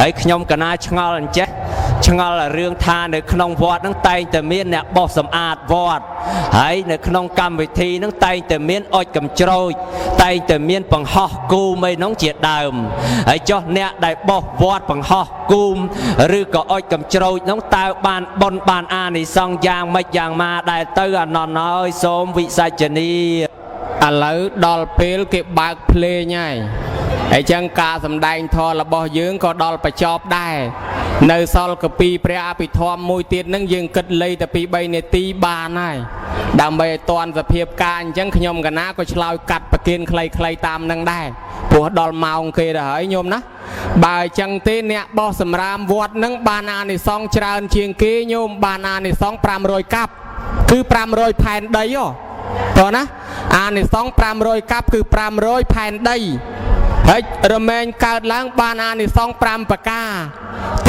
ហើយខ្ញុំកណាឆ្ងល់អញ្ចេះឆ្ងល់រឿងថានៅក្នុងវត្តហ្នឹងតែងតែមានអ្នកបោសសម្អាតវត្តហើយនៅក្នុងកម្មវិធីហ្នឹងតែងតែមានអុចកំជ្រោចតែងតែមានបង្ហោះគូមអីហ្នឹងជាដើមហើយចុះអ្នកដែលបោសវត្តបង្ហោះគូមឬក៏អុចកំជ្រោចហ្នឹងតើបានបុណ្យបានអានិសង្សយ៉ាងម៉េចយ៉ាងម៉ាដែលទៅអនន្តហើយសូមវិសាចនីឥឡូវដល់ពេលគេបើកភ្លេងហើយ ហើយចឹងការសម្ដែងធម៌របស់យើងក៏ដល់បញ្ចប់ដែរនៅសល់កពីព្រះអភិធម្មមួយទៀតហ្នឹងយើងគិតលៃតែពី3នាទីបានហើយដើម្បីឲ្យតន់សភាពការអញ្ចឹងខ្ញុំកណាក៏ឆ្លើយកាត់ប្រគិនខ្លីៗតាមហ្នឹងដែរព្រោះដល់ម៉ោងគេទៅហើយញោមណាបើអញ្ចឹងទេអ្នកបោះសម្រាមវត្តហ្នឹងបានអានិសង្សច្រើនជាងគេញោមបានអានិសង្ស500កាប់គឺ500ផែនដីហ៎តោះណាអានិសង្ស500កាប់គឺ500ផែនដី ហើយរមែងកើតឡើងបានអានិសង្ស5ប្រការ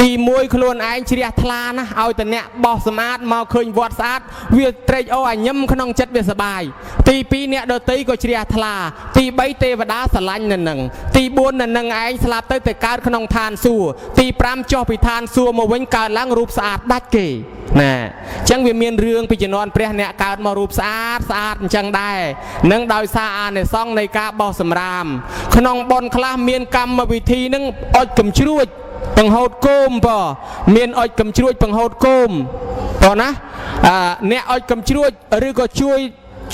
ទី1ខ្លួនឯងជ្រះថ្លាណាស់ឲ្យតអ្នកបោះសម្អាតមកឃើញវត្តស្អាតវាត្រេកអូរញញឹមក្នុងចិត្តវាសបាយ ទី2អ្នកដតីក៏ជ្រះថ្លា ទី3ទេវតាស្រឡាញ់នៅនឹងទី4នៅនឹងឯងស្លាប់ទៅទៅកើតក្នុងឋានសួគ៌ទី5ចុះពីឋានសួគ៌មកវិញកើតឡើងរូបស្អាតដាច់គេណែអញ្ចឹងវាមានរឿងពីជំនាន់ព្រះអ្នកកើតមករូបស្អាតស្អាតអញ្ចឹងដែរនឹងដោយសារអានិសង្សនៃការបោះសម្រាម ក្នុងបនខ្លះមានកម្មវិធីនឹងអុចកំជ្រួចបង្ហូតគោមបើមានអុចកំជ្រួចបង្ហូតគោមបើណាអឺអ្នកអុចកំជ្រួចឬក៏ជួយ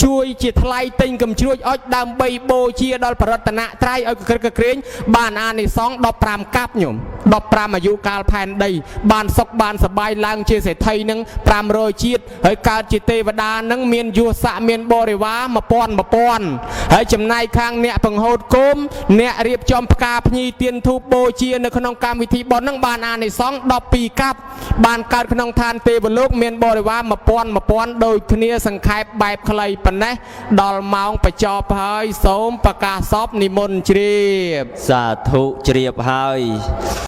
ជួយជាថ្លៃទិញកំជ្រួចអុចដើម្បីបូជាដល់បរតនត្រ័យឲ្យកក្រឹកកក្រែងបានអានិសង្ស15កាប់ញោម15អាយុកាលផែនដី បានសុខបានសប្បាយឡើងជាសេដ្ឋីនឹង500ជាតិហើយកើតជាទេវតានឹងមានយស័កមានបរិវារ1000 1000ហើយចំណែកខាងអ្នកបង្ហូតគោមអ្នករៀបចំផ្កាភ្ញីទៀនធូបបូជានៅក្នុងកម្មវិធីបុណ្យនឹងបានអានិសង្ស12កាប់បានកើតក្នុងឋានទេវលោក មានបរិវារ1000 1000ដូចគ្នាសង្ខេបបែបខ្លីប៉ុណ្ណេះដល់ម៉ោងបញ្ចប់ហើយ សូមប្រកាសសពនិមន្តជ្រាប សាធុជ្រាបហើយ